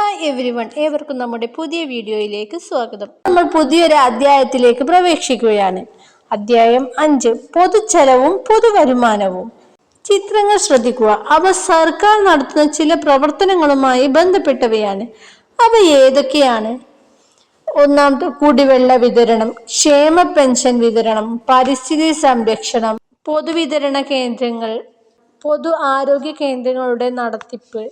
Hi every one ഏവർക്കും നമ്മുടെ പുതിയ വീഡിയോയിലേക്ക് സ്വാഗതം. നമ്മൾ പുതിയൊരു അധ്യായത്തിലേക്ക് പ്രവേശിക്കുകയാണ്. അധ്യായം അഞ്ച് പൊതുച്ചെലവും പൊതുവരുമാനവും. ചിത്രങ്ങൾ ശ്രദ്ധിക്കുക. അവ സർക്കാർ നടത്തുന്ന ചില പ്രവർത്തനങ്ങളുമായി ബന്ധപ്പെട്ടവയാണ്. അവ ഏതൊക്കെയാണ്? ഒന്നാമത്തെ കുടിവെള്ള വിതരണം ക്ഷേമ പെൻഷൻ വിതരണം പരിസ്ഥിതി സംരക്ഷണം പൊതുവിതരണ കേന്ദ്രങ്ങൾ പൊതു ആരോഗ്യ കേന്ദ്രങ്ങളുടെ നടത്തിപ്പ്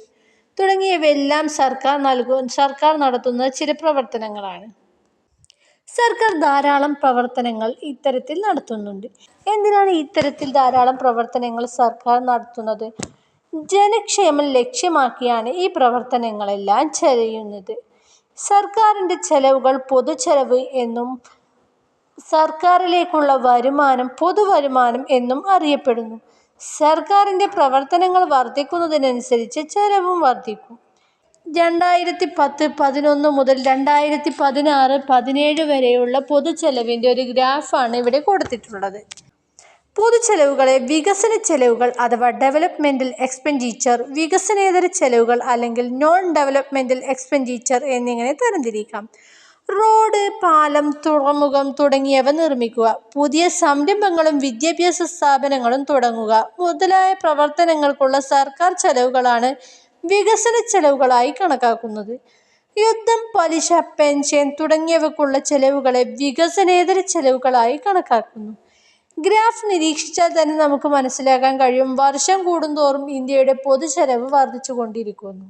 തുടങ്ങിയവയെല്ലാം സർക്കാർ നൽകും സർക്കാർ നടത്തുന്ന ചില പ്രവർത്തനങ്ങളാണ്. സർക്കാർ ധാരാളം പ്രവർത്തനങ്ങൾ ഇത്തരത്തിൽ നടത്തുന്നുണ്ട്. എന്തിനാണ് ഇത്തരത്തിൽ ധാരാളം പ്രവർത്തനങ്ങൾ സർക്കാർ നടത്തുന്നത്? ജനക്ഷേമം ലക്ഷ്യമാക്കിയാണ് ഈ പ്രവർത്തനങ്ങളെല്ലാം ചെയ്യുന്നത്. സർക്കാരിന്റെ ചെലവുകൾ പൊതുചെലവ് എന്നും സർക്കാരിലേക്കുള്ള വരുമാനം പൊതുവരുമാനം എന്നും അറിയപ്പെടുന്നു. സർക്കാരിന്റെ പ്രവർത്തനങ്ങൾ വർദ്ധിക്കുന്നതിനനുസരിച്ച് ചെലവും വർദ്ധിക്കും. രണ്ടായിരത്തി പത്ത് പതിനൊന്ന് മുതൽ രണ്ടായിരത്തി പതിനാറ് പതിനേഴ് വരെയുള്ള പൊതുച്ചെലവിന്റെ ഒരു ഗ്രാഫാണ് ഇവിടെ കൊടുത്തിട്ടുള്ളത്. പൊതുച്ചെലവുകളെ വികസന ചെലവുകൾ അഥവാ ഡെവലപ്മെന്റൽ എക്സ്പെൻഡിച്ചർ വികസനേതര ചെലവുകൾ അല്ലെങ്കിൽ നോൺ ഡെവലപ്മെന്റൽ എക്സ്പെൻഡിച്ചർ എന്നിങ്ങനെ തരംതിരിക്കാം. റോഡ് പാലം തുറമുഖം തുടങ്ങിയവ നിർമ്മിക്കുക. പുതിയ സംരംഭങ്ങളും വിദ്യാഭ്യാസ സ്ഥാപനങ്ങളും തുടങ്ങുക. മുതലായ പ്രവർത്തനങ്ങൾക്കുള്ള സർക്കാർ ചെലവുകളാണ് വികസന ചെലവുകളായി കണക്കാക്കുന്നത്. യുദ്ധം പലിശ പെൻഷൻ തുടങ്ങിയവക്കുള്ള ചെലവുകളെ വികസനേതര ചെലവുകളായി കണക്കാക്കുന്നു. ഗ്രാഫ് നിരീക്ഷിച്ചാൽ തന്നെ നമുക്ക് മനസ്സിലാക്കാൻ കഴിയും. വർഷം കൂടുന്തോറും ഇന്ത്യയുടെ പൊതുചെലവ് വർദ്ധിച്ചുകൊണ്ടിരിക്കുന്നു.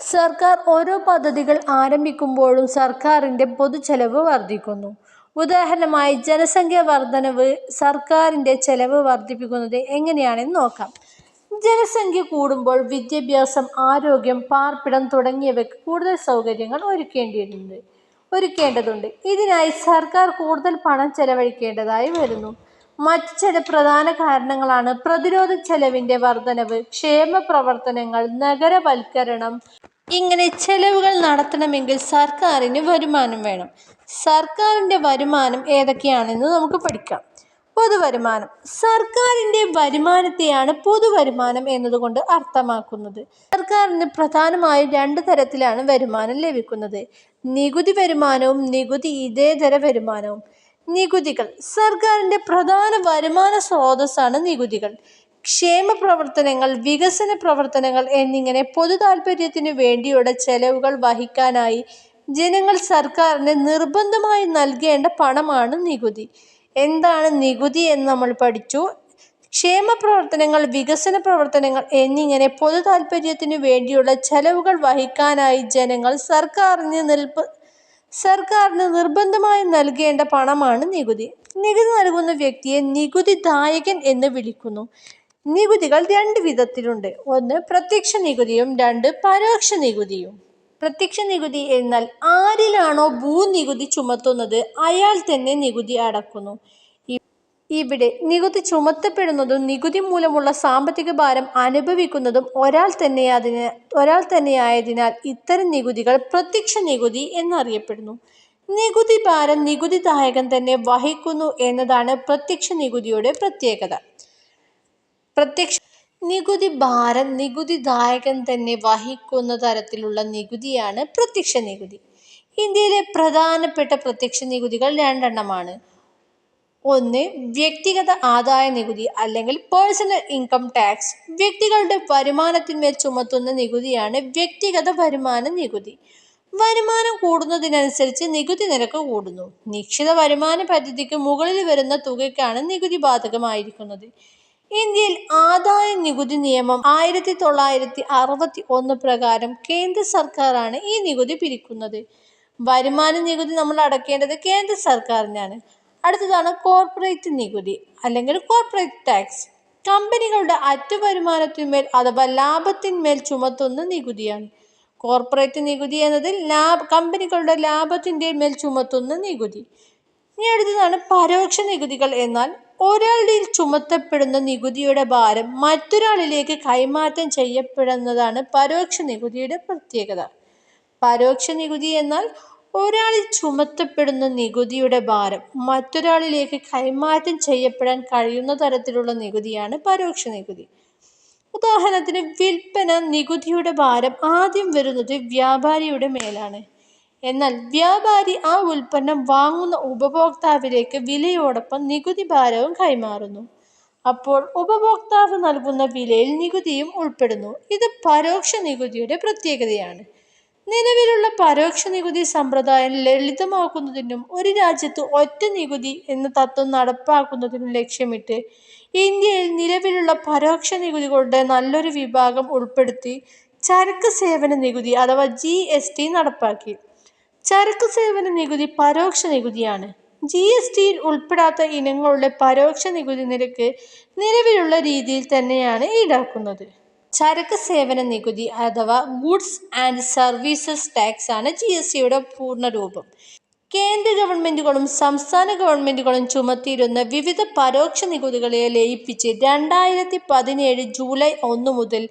സർക്കാർ ഓരോ പദ്ധതികൾ ആരംഭിക്കുമ്പോഴും സർക്കാരിന്റെ പൊതുചെലവ് വർദ്ധിക്കുന്നു. ഉദാഹരണമായി ജനസംഖ്യ വർധനവ് സർക്കാരിന്റെ ചെലവ് വർദ്ധിപ്പിക്കുന്നത് എങ്ങനെയാണെന്ന് നോക്കാം. ജനസംഖ്യ കൂടുമ്പോൾ വിദ്യാഭ്യാസം ആരോഗ്യം പാർപ്പിടം തുടങ്ങിയവയ്ക്ക് കൂടുതൽ സൗകര്യങ്ങൾ ഒരുക്കേണ്ടിയിട്ടുണ്ട് ഒരുക്കേണ്ടതുണ്ട്. ഇതിനായി സർക്കാർ കൂടുതൽ പണം ചെലവഴിക്കേണ്ടതായി വരുന്നു. മറ്റ് ചില പ്രധാന കാരണങ്ങളാണ് പ്രതിരോധ ചെലവിന്റെ വർധനവ് ക്ഷേമ പ്രവർത്തനങ്ങൾ നഗരവൽക്കരണം. ഇങ്ങനെ ചെലവുകൾ നടത്തണമെങ്കിൽ സർക്കാരിന് വരുമാനം വേണം. സർക്കാരിന്റെ വരുമാനം ഏതൊക്കെയാണെന്ന് നമുക്ക് പഠിക്കാം. പൊതുവരുമാനം. സർക്കാരിന്റെ വരുമാനത്തെയാണ് പൊതുവരുമാനം എന്നതുകൊണ്ട് അർത്ഥമാക്കുന്നത്. സർക്കാരിന് പ്രധാനമായും രണ്ട് തരത്തിലാണ് വരുമാനം ലഭിക്കുന്നത്. നികുതി വരുമാനവും നികുതി ഇതേതര വരുമാനവും. നികുതികൾ. സർക്കാരിന്റെ പ്രധാന വരുമാന സ്രോതസ്സാണ് നികുതികൾ. ക്ഷേമ പ്രവർത്തനങ്ങൾ വികസന പ്രവർത്തനങ്ങൾ എന്നിങ്ങനെ പൊതു താല്പര്യത്തിനു വേണ്ടിയുള്ള ചെലവുകൾ വഹിക്കാനായി ജനങ്ങൾ സർക്കാരിന് നിർബന്ധമായി നൽകേണ്ട പണമാണ് നികുതി. എന്താണ് നികുതി എന്ന് നമ്മൾ പഠിച്ചു. ക്ഷേമ പ്രവർത്തനങ്ങൾ വികസന പ്രവർത്തനങ്ങൾ എന്നിങ്ങനെ പൊതു താല്പര്യത്തിനു വേണ്ടിയുള്ള ചെലവുകൾ വഹിക്കാനായി ജനങ്ങൾ സർക്കാരിന് നിൽപ്പ് സർക്കാരിന് നിർബന്ധമായി നൽകേണ്ട പണമാണ് നികുതി. നികുതി നൽകുന്ന വ്യക്തിയെ നികുതിദായകൻ എന്ന് വിളിക്കുന്നു. നികുതികൾ രണ്ട് വിധത്തിലുണ്ട്. ഒന്ന് പ്രത്യക്ഷ നികുതിയും രണ്ട് പരോക്ഷ നികുതിയും. പ്രത്യക്ഷ നികുതി എന്നാൽ ആരിലാണോ ഭൂനികുതി ചുമത്തുന്നത് അയാൾ തന്നെ നികുതി അടക്കുന്നു. ഇവിടെ നികുതി ചുമത്തപ്പെടുന്നതും നികുതി മൂലമുള്ള സാമ്പത്തിക ഭാരം അനുഭവിക്കുന്നതും ഒരാൾ തന്നെ അതിന് ഒരാൾ തന്നെയായതിനാൽ ഇത്തരം നികുതികൾ പ്രത്യക്ഷ നികുതി എന്നറിയപ്പെടുന്നു. നികുതി ഭാരം നികുതിദായകൻ തന്നെ വഹിക്കുന്നു എന്നതാണ് പ്രത്യക്ഷ നികുതിയുടെ പ്രത്യേകത. പ്രത്യക്ഷ നികുതി ഭാരം നികുതിദായകൻ തന്നെ വഹിക്കുന്ന തരത്തിലുള്ള നികുതിയാണ് പ്രത്യക്ഷ നികുതി. ഇന്ത്യയിലെ പ്രധാനപ്പെട്ട പ്രത്യക്ഷ നികുതികൾ രണ്ടെണ്ണമാണ്. ഒന്ന് വ്യക്തിഗത ആദായ നികുതി അല്ലെങ്കിൽ പേഴ്സണൽ ഇൻകം ടാക്സ് വ്യക്തികളുടെ വരുമാനത്തിന്മേൽ ചുമത്തുന്ന നികുതിയാണ് വ്യക്തിഗത വരുമാന നികുതി. വരുമാനം കൂടുന്നതിനനുസരിച്ച് നികുതി നിരക്ക് കൂടുന്നു. നിശ്ചിത വരുമാന പരിധിക്ക് മുകളിൽ വരുന്ന തുകയ്ക്കാണ് നികുതി ബാധകമായിരിക്കുന്നത്. ഇന്ത്യയിൽ ആദായ നികുതി നിയമം ആയിരത്തി തൊള്ളായിരത്തി അറുപത്തി ഒന്ന് പ്രകാരം കേന്ദ്ര സർക്കാരാണ് ഈ നികുതി പിരിക്കുന്നത്. വരുമാന നികുതി നമ്മൾ അടക്കേണ്ടത് കേന്ദ്ര സർക്കാരിനാണ്. അടുത്തതാണ് കോർപ്പറേറ്റ് നികുതി അല്ലെങ്കിൽ കോർപ്പറേറ്റ് ടാക്സ് കമ്പനികളുടെ അറ്റ വരുമാനത്തിന്മേൽ അഥവാ ലാഭത്തിന്മേൽ ചുമത്തുന്ന നികുതിയാണ്. കോർപ്പറേറ്റ് നികുതി എന്നത് ലാഭ കമ്പനികളുടെ ലാഭത്തിന്റെ മേൽ ചുമത്തുന്ന നികുതി. ഇനി അടുത്തതാണ് പരോക്ഷ നികുതികൾ എന്നാൽ ഒരാളുടെ ചുമത്തപ്പെടുന്ന നികുതിയുടെ ഭാരം മറ്റൊരാളിലേക്ക് കൈമാറ്റം ചെയ്യപ്പെടുന്നതാണ് പരോക്ഷ നികുതിയുടെ പ്രത്യേകത. പരോക്ഷ നികുതി എന്നാൽ ഒരാളിൽ ചുമത്തപ്പെടുന്ന നികുതിയുടെ ഭാരം മറ്റൊരാളിലേക്ക് കൈമാറ്റം ചെയ്യപ്പെടാൻ കഴിയുന്ന തരത്തിലുള്ള നികുതിയാണ് പരോക്ഷ നികുതി ഉദാഹരണത്തിന് വിൽപ്പന നികുതിയുടെ ഭാരം ആദ്യം വരുന്നത് വ്യാപാരിയുടെ മേലാണ്. എന്നാൽ വ്യാപാരി ആ ഉൽപ്പന്നം വാങ്ങുന്ന ഉപഭോക്താവിലേക്ക് വിലയോടൊപ്പം നികുതി ഭാരവും കൈമാറുന്നു. അപ്പോൾ ഉപഭോക്താവ് നൽകുന്ന വിലയിൽ നികുതിയും ഉൾപ്പെടുന്നു. ഇത് പരോക്ഷ നികുതിയുടെ പ്രത്യേകതയാണ്. നിലവിലുള്ള പരോക്ഷ നികുതി സമ്പ്രദായം ലളിതമാക്കുന്നതിനും ഒരു രാജ്യത്ത് ഒറ്റ നികുതി എന്ന തത്വം നടപ്പാക്കുന്നതിനും ലക്ഷ്യമിട്ട് ഇന്ത്യയിൽ നിലവിലുള്ള പരോക്ഷ നികുതികളുടെ നല്ലൊരു വിഭാഗം ഉൾപ്പെടുത്തി ചരക്ക് സേവന നികുതി അഥവാ ജി. എസ്. ടി നടപ്പാക്കി. ചരക്ക് സേവന നികുതി പരോക്ഷ നികുതിയാണ്. ജി. എസ്. ടിയിൽ ഉൾപ്പെടാത്ത ഇനങ്ങളുടെ പരോക്ഷ നികുതി നിരക്ക് നിലവിലുള്ള രീതിയിൽ തന്നെയാണ് ഈടാക്കുന്നത്. ചരക്ക് സേവന നികുതി അഥവാ ഗുഡ്സ് ആൻഡ് സർവീസസ് ടാക്സ് ആണ് ജി. എസ്. ടിയുടെ പൂർണരൂപം. കേന്ദ്ര ഗവൺമെന്റുകളും സംസ്ഥാന ഗവൺമെന്റുകളും ചുമത്തിയിരുന്ന വിവിധ പരോക്ഷ നികുതികളെ ലയിപ്പിച്ച് രണ്ടായിരത്തി പതിനേഴ് ജൂലൈ ഒന്ന് മുതൽ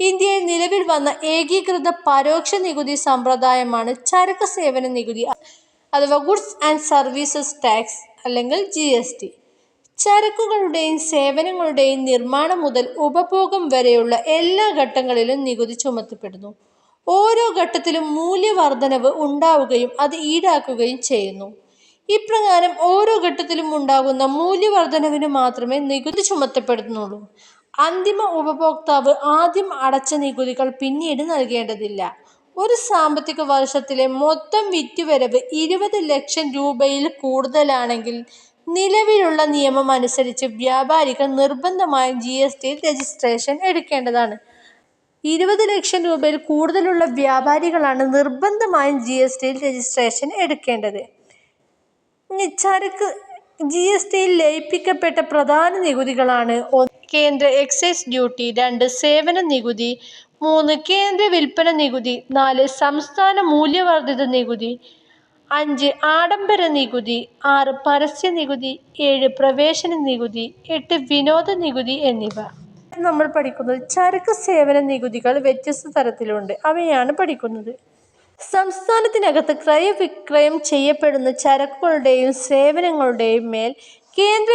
ഇന്ത്യയിൽ നിലവിൽ വന്ന ഏകീകൃത പരോക്ഷ നികുതി സമ്പ്രദായമാണ് ചരക്ക് സേവന നികുതി അഥവാ ഗുഡ്സ് ആൻഡ് സർവീസസ് ടാക്സ് അല്ലെങ്കിൽ ജി. എസ്. ടി. ചരക്കുകളുടെയും സേവനങ്ങളുടെയും നിർമ്മാണം മുതൽ ഉപഭോഗം വരെയുള്ള എല്ലാ ഘട്ടങ്ങളിലും നികുതി ചുമത്തപ്പെടുന്നു. ഓരോ ഘട്ടത്തിലും മൂല്യവർധനവ് ഉണ്ടാവുകയും അത് ഈടാക്കുകയും ചെയ്യുന്നു. ഇപ്രകാരം ഓരോ ഘട്ടത്തിലും ഉണ്ടാകുന്ന മൂല്യവർധനവിന് മാത്രമേ നികുതി ചുമത്തപ്പെടുന്നുള്ളൂ. അന്തിമ ഉപഭോക്താവ് ആദ്യം അടച്ച നികുതികൾ പിന്നീട് നൽകേണ്ടതില്ല. ഒരു സാമ്പത്തിക വർഷത്തിലെ മൊത്തം വിറ്റുവരവ് ഇരുപത് ലക്ഷം രൂപയിൽ കൂടുതലാണെങ്കിൽ നിലവിലുള്ള നിയമം അനുസരിച്ച് വ്യാപാരികൾ നിർബന്ധമായും ജി. എസ്. ടിയിൽ രജിസ്ട്രേഷൻ എടുക്കേണ്ടതാണ്. ഇരുപത് ലക്ഷം രൂപയിൽ കൂടുതലുള്ള വ്യാപാരികളാണ് നിർബന്ധമായും ജി. എസ്. ടിയിൽ രജിസ്ട്രേഷൻ എടുക്കേണ്ടത്. ചരക്ക് ജി. എസ്. ടിയിൽ ലയിപ്പിക്കപ്പെട്ട പ്രധാന നികുതികളാണ് കേന്ദ്ര എക്സൈസ് ഡ്യൂട്ടി രണ്ട് സേവന നികുതി മൂന്ന് കേന്ദ്ര വിൽപ്പന നികുതി നാല് സംസ്ഥാന മൂല്യവർദ്ധിത നികുതി അഞ്ച് ആഡംബര നികുതി ആറ് പരസ്യ നികുതി ഏഴ് പ്രവേശന നികുതി എട്ട് വിനോദ നികുതി എന്നിവ. നമ്മൾ പഠിക്കുന്നത് ചരക്ക് സേവന നികുതികൾ വ്യത്യസ്ത തരത്തിലുണ്ട്. അവയാണ് പഠിക്കുന്നത്. സംസ്ഥാനത്തിനകത്ത് ക്രയവിക്രയം ചെയ്യപ്പെടുന്ന ചരക്കുകളുടെയും സേവനങ്ങളുടെയും മേൽ കേന്ദ്ര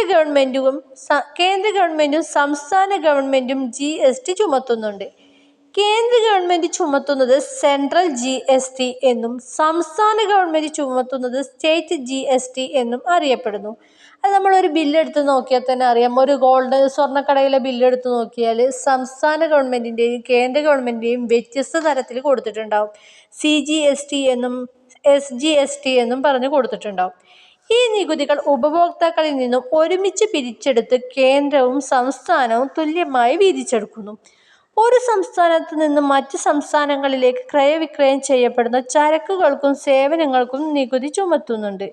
ഗവൺമെന്റും സംസ്ഥാന ഗവൺമെന്റും ജി. എസ്. ടി ചുമത്തുന്നുണ്ട്. കേന്ദ്ര ഗവൺമെന്റ് ചുമത്തുന്നത് സെൻട്രൽ ജി. എസ്. ടി എന്നും സംസ്ഥാന ഗവൺമെന്റ് ചുമത്തുന്നത് സ്റ്റേറ്റ് ജി. എസ്. ടി എന്നും അറിയപ്പെടുന്നു. അത് നമ്മൾ ഒരു ബില്ല് എടുത്ത് നോക്കിയാൽ തന്നെ അറിയാം. ഒരു ഗോൾഡ് സ്വർണക്കടയിലെ ബില്ലെടുത്ത് നോക്കിയാൽ സംസ്ഥാന ഗവൺമെന്റിന്റെയും കേന്ദ്ര ഗവൺമെന്റിന്റെയും വ്യത്യസ്ത തരത്തിൽ കൊടുത്തിട്ടുണ്ടാവും. സി. ജി. എസ്. ടി എന്നും എസ്. ജി. എസ്. ടി എന്നും പറഞ്ഞ് കൊടുത്തിട്ടുണ്ടാവും. ഈ നികുതികൾ ഉപഭോക്താക്കളിൽ നിന്നും ഒരുമിച്ച് പിരിച്ചെടുത്ത് കേന്ദ്രവും സംസ്ഥാനവും തുല്യമായി വീതിച്ചെടുക്കുന്നു. ഒരു സംസ്ഥാനത്ത് നിന്ന് മറ്റ് സംസ്ഥാനങ്ങളിലേക്ക് ക്രയവിക്രയം ചെയ്യപ്പെടുന്ന ചരക്കുകൾക്കും സേവനങ്ങൾക്കും നികുതി ചുമത്തുന്നുണ്ട്.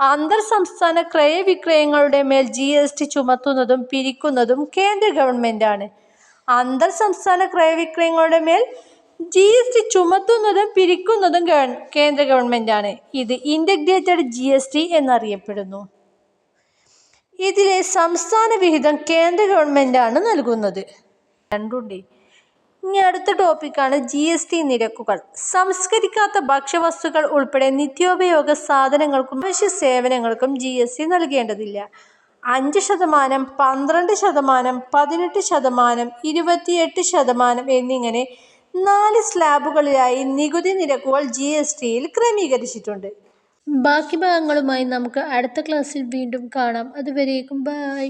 അന്തർ സംസ്ഥാന ക്രയവിക്രയങ്ങളുടെ മേൽ ജി. എസ്. ടി ചുമത്തുന്നതും പിരിക്കുന്നതും കേന്ദ്ര ഗവൺമെന്റാണ് അന്തർ സംസ്ഥാന ക്രയവിക്രയങ്ങളുടെ മേൽ ജി. എസ്. ടി ചുമത്തുന്നതും പിരിക്കുന്നതും കേന്ദ്ര ഗവൺമെന്റാണ് ഇത് ഇന്റഗ്രേറ്റഡ് ജി. എസ്. ടി എന്നറിയപ്പെടുന്നു. ഇതിലെ സംസ്ഥാന വിഹിതം കേന്ദ്ര ഗവൺമെന്റാണ് നൽകുന്നത്. ഇനി അടുത്ത ടോപ്പിക്കാണ് ജി. എസ്. ടി നിരക്കുകൾ. സംസ്കരിക്കാത്ത ഭക്ഷ്യവസ്തുക്കൾ ഉൾപ്പെടെ നിത്യോപയോഗ സാധനങ്ങൾക്കും അവശ്യ സേവനങ്ങൾക്കും ജി. എസ്. ടി നൽകേണ്ടതില്ല. അഞ്ച് ശതമാനം പന്ത്രണ്ട് ശതമാനം പതിനെട്ട് ശതമാനം ഇരുപത്തിയെട്ട് ശതമാനം എന്നിങ്ങനെ നാല് സ്ലാബുകളിലായി നികുതി നിരക്കുകൾ ജി. എസ്. ടിയിൽ ക്രമീകരിച്ചിട്ടുണ്ട്. ബാക്കി ഭാഗങ്ങളുമായി നമുക്ക് അടുത്ത ക്ലാസ്സിൽ വീണ്ടും കാണാം. അതുവരേക്കും ബൈ.